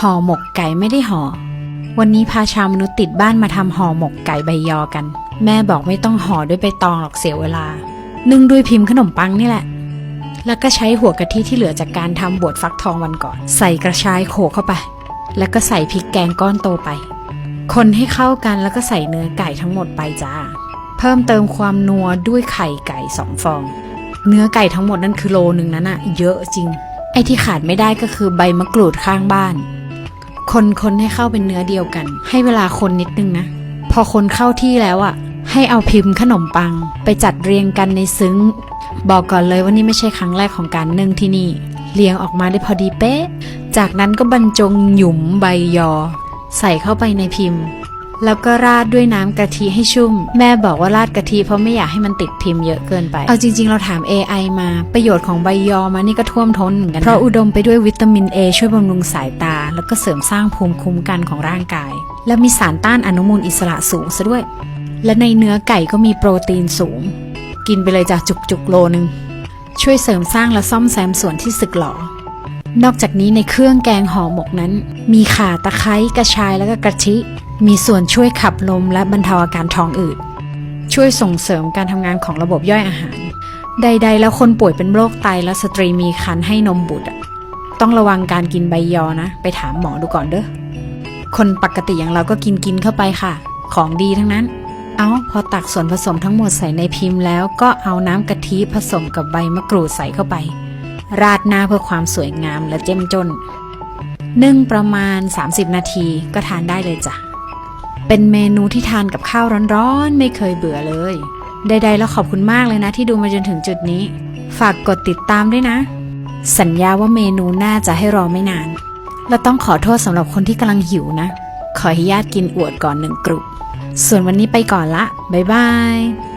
ห่อหมกไก่ไม่ได้ห่อ วันนี้พาชาวมนุษย์ติดบ้านมาทำห่อหมกไก่ใบยอกัน แม่บอกไม่ต้องห่อด้วยใบตองหรอกเสียเวลา นึ่งด้วยพิมพ์ขนมปังนี่แหละ แล้วก็ใช้หัวกะทิที่เหลือจากการทำบวชฟักทองวันก่อน ใส่กระชายโขกเข้าไป แล้วก็ใส่พริกแกงก้อนโตไป คนให้เข้ากันแล้วก็ใส่เนื้อไก่ทั้งหมดไปจ้า เพิ่มเติมความนัวด้วยไข่ไก่สองฟอง เนื้อไก่ทั้งหมดนั่นคือโลนึงนั้นอะเยอะจริงไอ้ที่ขาดไม่ได้ก็คือใบมะกรูดข้างบ้าน คนคนให้เข้าเป็นเนื้อเดียวกัน ให้เวลาคนนิดนึงนะ พอคนเข้าที่แล้วอะให้เอาพิมพ์ขนมปัง ไปจัดเรียงกันในซึ้ง บอกก่อนเลยว่านี่ไม่ใช่ครั้งแรกของการนึ่งที่นี่ เรียงออกมาได้พอดีเป๊ะ จากนั้นก็บรรจงหยุมใบยอ ใส่เข้าไปในพิมพ์ แล้วก็ราดด้วยน้ำกะทิให้ชุ่ม แม่บอกว่าราดกะทิเพราะไม่อยากให้มันติดพิมพ์เยอะเกินไป เอาจริง ๆ เราถาม AI มา ประโยชน์ของใบยอมานี่ก็ท่วมท้นเหมือนกันนะเพราะอุดมไปด้วยวิตามิน A ช่วยบำรุงสายตา แล้วก็เสริมสร้างภูมิคุ้มกันของร่างกาย และมีสารต้านอนุมูลอิสระสูงซะด้วย และในเนื้อไก่ก็มีโปรตีนสูง กินไปเลยจากจุกๆโลนึงช่วยเสริมสร้างและซ่อมแซมส่วนที่สึกหรอนอกจากนี้ในเครื่องแกงห่อหมกนั้น มีข่าตะไคร้กระชายและก็กระชิ มีส่วนช่วยขับลมและบรรเทาอาการท้องอืด ช่วยส่งเสริมการทำงานของระบบย่อยอาหาร ใด ๆ แล้วคนป่วยเป็นโรคไตและสตรีมีครรภ์ให้นมบุตรต้องระวังการกินใบยอนะ ไปถามหมอดูก่อนเด้อ คนปกติอย่างเราก็กินกินเข้าไปค่ะ ของดีทั้งนั้น เอาพอตักส่วนผสมทั้งหมดใส่ในพิมพ์แล้วก็เอาน้ำกะทิผสมกับใบมะกรูดใส่เข้าไป ราดหน้าเพื่อความสวยงามและเจ้มจนนึ่งประมาณ 30 นาทีก็ทานได้เลยจ้ะ เป็นเมนูที่ทานกับข้าวร้อนๆ ไม่เคยเบื่อเลย ใดๆแล้วขอบคุณมากเลยนะที่ดูมาจนถึงจุดนี้ ฝากกดติดตามด้วยนะ สัญญาว่าเมนูน่าจะให้รอไม่นาน และต้องขอโทษสำหรับคนที่กำลังหิวนะ ขออนุญาตกินอวดก่อนหนึ่งกรุบส่วนวันนี้ไปก่อนละ บ๊ายบาย